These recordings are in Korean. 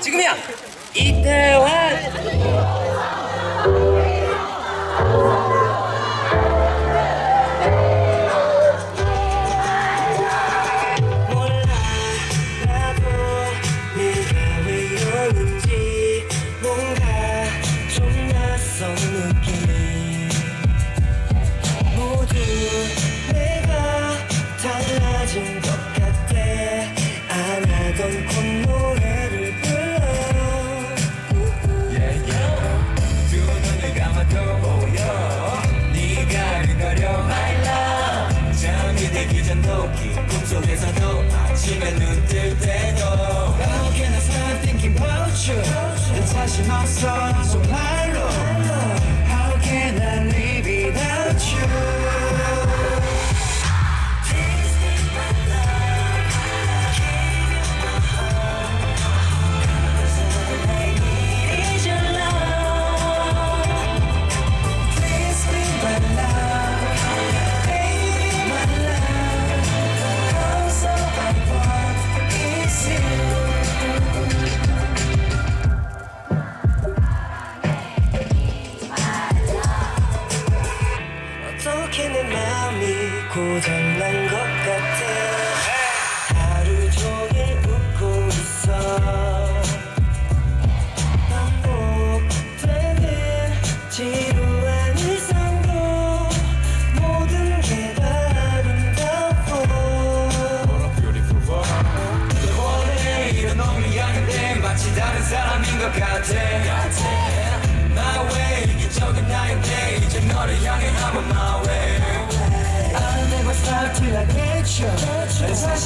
지금이야. 이태원 속에서도 아침에 눈 뜰 때도 How can I stop thinking about you 난 자신 없어 정말 내 마음이 고장난 것 같아. 하루 종일 웃고 있어. 반복되는 지루한 일상도 모든 게 다 아름다워. Beautiful world. 너 원해 이런 놈이 아닌데 마치 다른 사람인 것 같아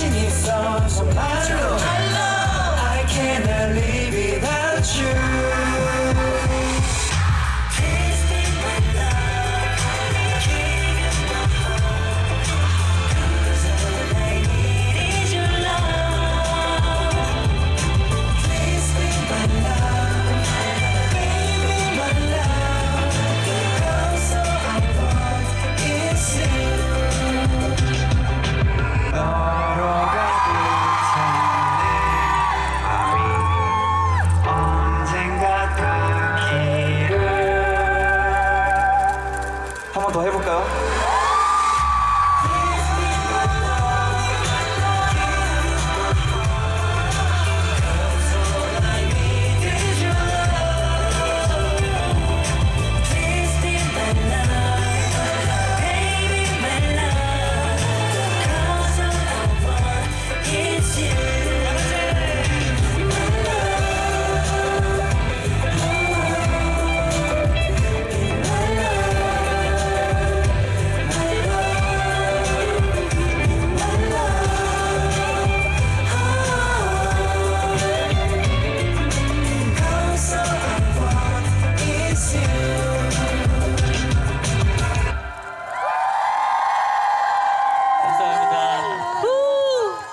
자신 있어. 정말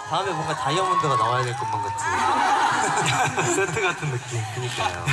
다음에 뭔가 다이아몬드가 나와야 될 것만 같은 세트 같은 느낌. 그니까요.